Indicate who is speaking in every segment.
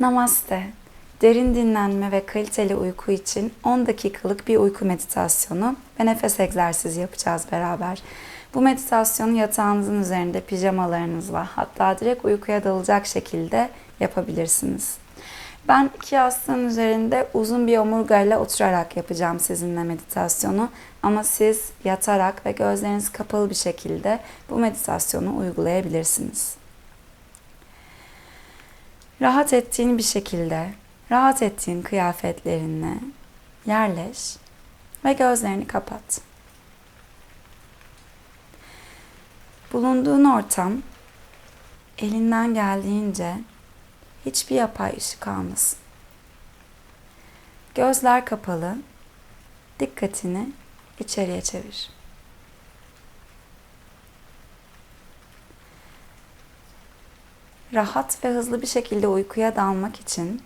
Speaker 1: Namaste. Derin dinlenme ve kaliteli uyku için 10 dakikalık bir uyku meditasyonu ve nefes egzersizi yapacağız beraber. Bu meditasyonu yatağınızın üzerinde pijamalarınızla hatta direkt uykuya dalacak şekilde yapabilirsiniz. Ben iki yastığın üzerinde uzun bir omurgayla oturarak yapacağım sizinle meditasyonu. Ama siz yatarak ve gözleriniz kapalı bir şekilde bu meditasyonu uygulayabilirsiniz. Rahat ettiğin bir şekilde, rahat ettiğin kıyafetlerinle yerleş ve gözlerini kapat. Bulunduğun ortam elinden geldiğince hiçbir yapay ışık almasın. Gözler kapalı, dikkatini içeriye çevir. Rahat ve hızlı bir şekilde uykuya dalmak için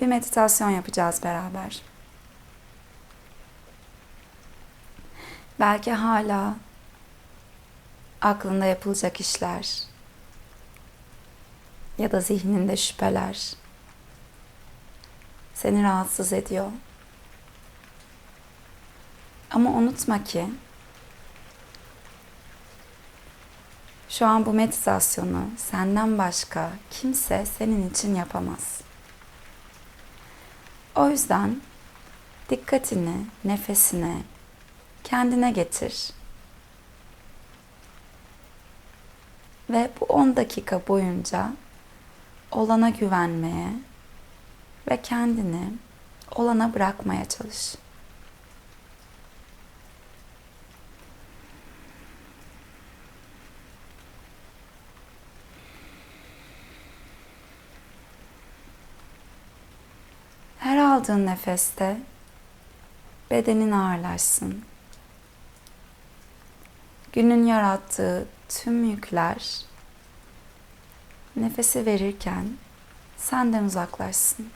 Speaker 1: bir meditasyon yapacağız beraber. Belki hala aklında yapılacak işler ya da zihninde şüpheler seni rahatsız ediyor. Ama unutma ki şu an bu meditasyonu senden başka kimse senin için yapamaz. O yüzden dikkatini nefesine, kendine getir. Ve bu 10 dakika boyunca olana güvenmeye ve kendini olana bırakmaya çalış. Her aldığın nefeste bedenin ağırlaşsın. Günün yarattığı tüm yükler nefesi verirken senden uzaklaşsın.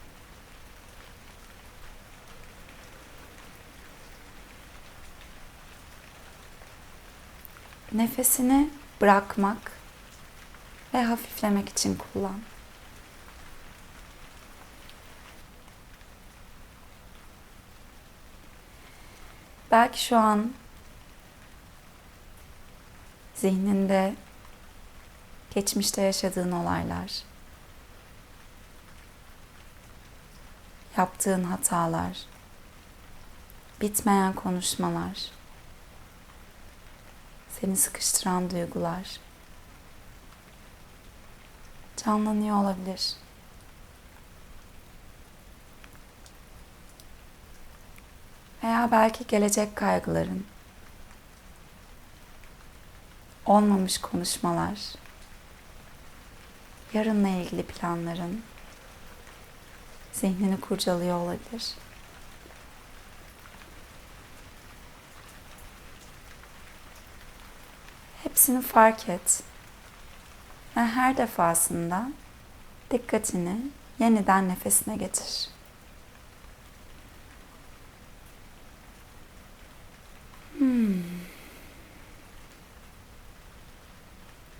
Speaker 1: Nefesini bırakmak ve hafiflemek için kullan. Belki şu an zihninde geçmişte yaşadığın olaylar, yaptığın hatalar, bitmeyen konuşmalar, seni sıkıştıran duygular canlanıyor olabilir. Veya belki gelecek kaygıların, olmamış konuşmalar, yarınla ilgili planların zihnini kurcalıyor olabilir. Hepsini fark et ve her defasında dikkatini yeniden nefesine getir.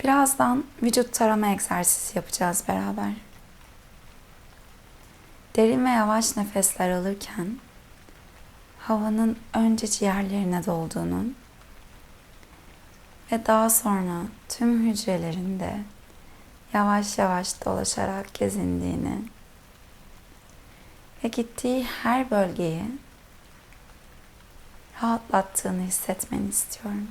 Speaker 1: Birazdan vücut tarama egzersizi yapacağız beraber. Derin ve yavaş nefesler alırken havanın önce ciğerlerine dolduğunu ve daha sonra tüm hücrelerinde yavaş yavaş dolaşarak gezindiğini ve gittiği her bölgeyi rahatlattığını hissetmeni istiyorum.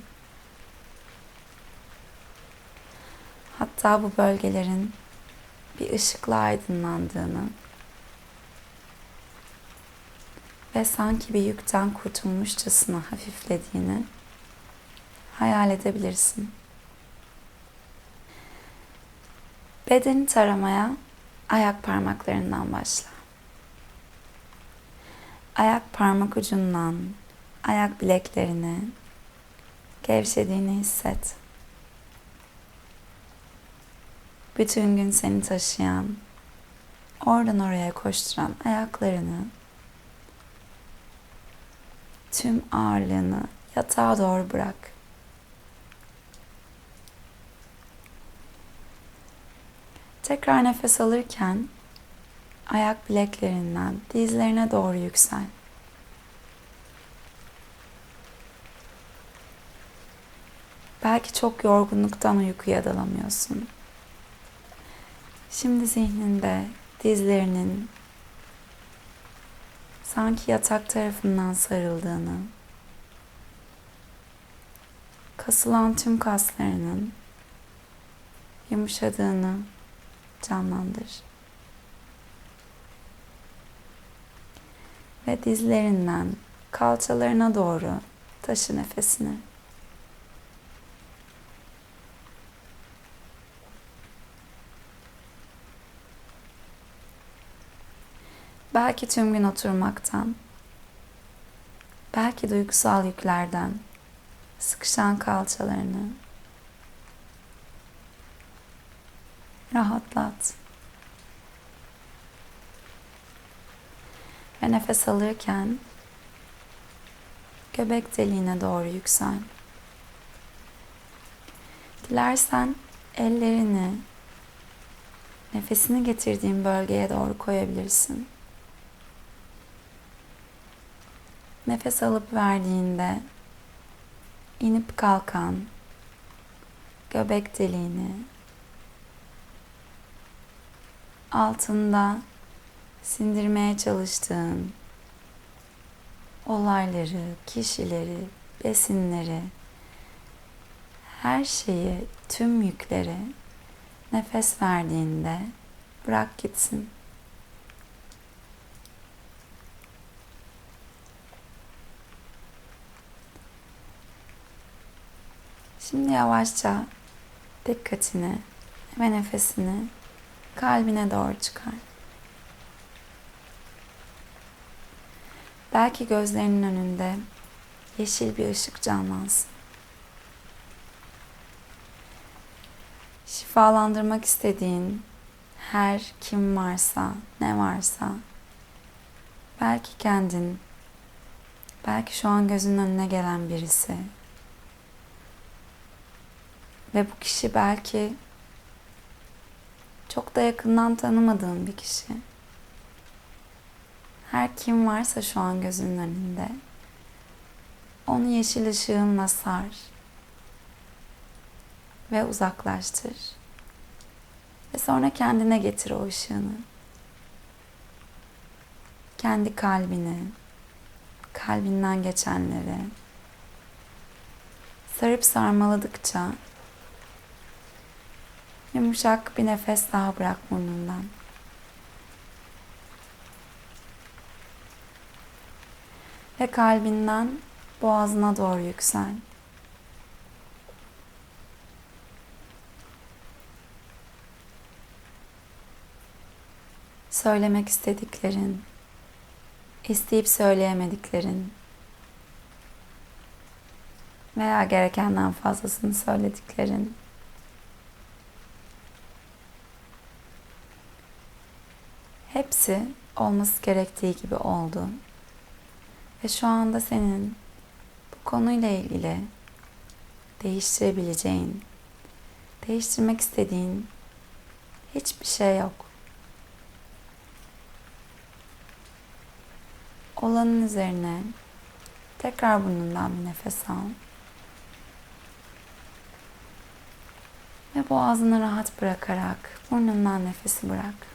Speaker 1: Hatta bu bölgelerin bir ışıkla aydınlandığını ve sanki bir yükten kurtulmuşçasına hafiflediğini hayal edebilirsin. Bedeni taramaya ayak parmaklarından başla. Ayak parmak ucundan ayak bileklerine gevşediğini hisset. Bütün gün seni taşıyan, oradan oraya koşturan ayaklarını tüm ağırlığını yatağa doğru bırak. Tekrar nefes alırken ayak bileklerinden dizlerine doğru yüksel. Belki çok yorgunluktan uykuya dalamıyorsun. Şimdi zihninde dizlerinin sanki yatak tarafından sarıldığını, kasılan tüm kaslarının yumuşadığını canlandır. Ve dizlerinden kalçalarına doğru taşı nefesini. Belki tüm gün oturmaktan, belki duygusal yüklerden sıkışan kalçalarını rahatlat. Ve nefes alırken göbek deliğine doğru yüksel. Dilersen ellerini nefesini getirdiğin bölgeye doğru koyabilirsin. Nefes alıp verdiğinde inip kalkan göbek deliğini altında sindirmeye çalıştığın olayları, kişileri, besinleri, her şeyi, tüm yükleri nefes verdiğinde bırak gitsin. Şimdi yavaşça dikkatini ve nefesini kalbine doğru çıkar. Belki gözlerinin önünde yeşil bir ışık canlansın. Şifalandırmak istediğin her kim varsa, ne varsa belki kendin, belki şu an gözünün önüne gelen birisi ve bu kişi belki çok da yakından tanımadığın bir kişi. Her kim varsa şu an gözünün önünde onu yeşil ışığınla sar ve uzaklaştır. Ve sonra kendine getir o ışığını. Kendi kalbini, kalbinden geçenleri sarıp sarmaladıkça Yumuşak bir nefes daha bırak burnundan. Ve kalbinden boğazına doğru yüksel. Söylemek istediklerin, isteyip söyleyemediklerin veya gerekenden fazlasını söylediklerin Hepsi olması gerektiği gibi oldu. Ve şu anda senin bu konuyla ilgili değiştirebileceğin, değiştirmek istediğin hiçbir şey yok. Olanın üzerine tekrar burnundan bir nefes al. Ve boğazını rahat bırakarak burnundan nefesi bırak.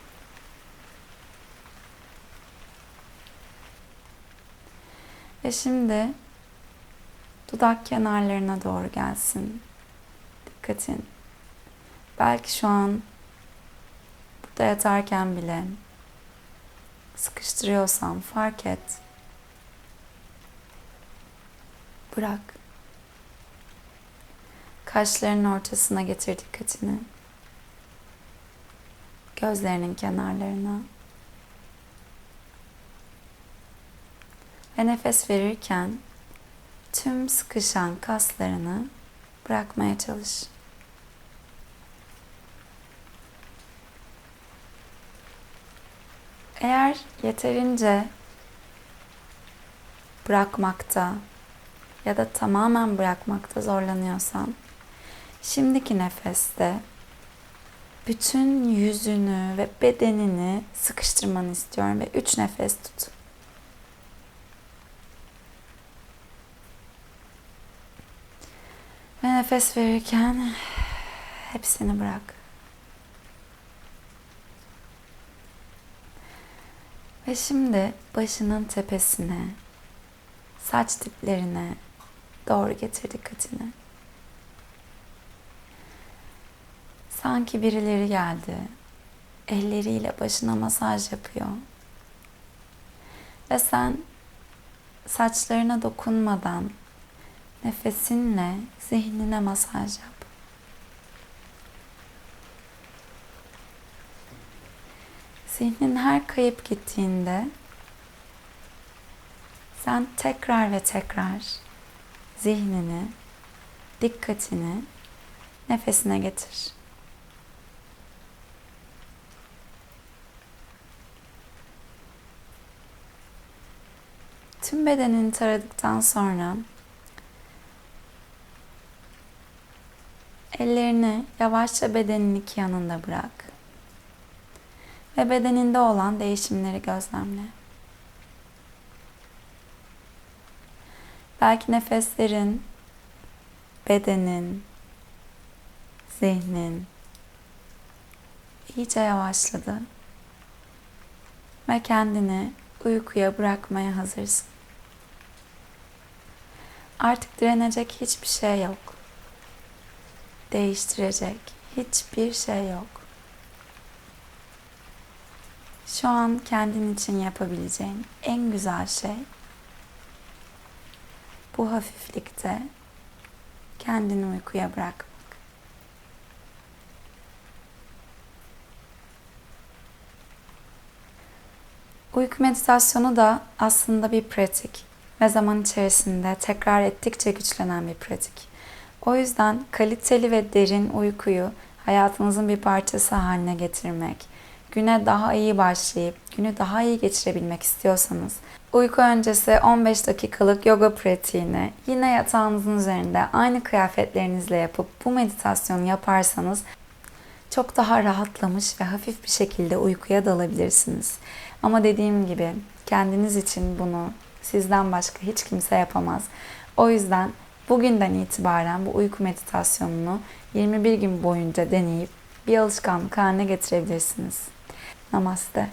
Speaker 1: Ve şimdi dudak kenarlarına doğru gelsin. Dikkatin. Belki şu an burada yatarken bile sıkıştırıyorsan fark et. Bırak. Kaşlarının ortasına getir dikkatini. Gözlerinin kenarlarına. Ve nefes verirken tüm sıkışan kaslarını bırakmaya çalış. Eğer yeterince bırakmakta ya da tamamen bırakmakta zorlanıyorsan şimdiki nefeste bütün yüzünü ve bedenini sıkıştırmanı istiyorum ve 3 nefes tut. Ve nefes verirken hepsini bırak. Ve şimdi başının tepesine, saç diplerine doğru getir dikkatini. Sanki birileri geldi. Elleriyle başına masaj yapıyor. Ve sen saçlarına dokunmadan nefesinle zihnine masaj yap. Zihnin her kayıp gittiğinde sen tekrar ve tekrar zihnini, dikkatini nefesine getir. Tüm bedenini taradıktan sonra ellerini yavaşça bedenin iki yanında bırak. Ve bedeninde olan değişimleri gözlemle. Belki nefeslerin, bedenin, zihnin iyice yavaşladı. Ve kendini uykuya bırakmaya hazırsın. Artık direnecek hiçbir şey yok. Değiştirecek hiçbir şey yok. Şu an kendin için yapabileceğin en güzel şey bu hafiflikte kendini uykuya bırakmak. Uyku meditasyonu da aslında bir pratik ve zaman içerisinde tekrar ettikçe güçlenen bir pratik. O yüzden kaliteli ve derin uykuyu hayatınızın bir parçası haline getirmek, güne daha iyi başlayıp günü daha iyi geçirebilmek istiyorsanız uyku öncesi 15 dakikalık yoga pratiğini yine yatağınızın üzerinde aynı kıyafetlerinizle yapıp bu meditasyonu yaparsanız çok daha rahatlamış ve hafif bir şekilde uykuya dalabilirsiniz. Ama dediğim gibi kendiniz için bunu sizden başka hiç kimse yapamaz. O yüzden bugünden itibaren bu uyku meditasyonunu 21 gün boyunca deneyip bir alışkanlık haline getirebilirsiniz. Namaste.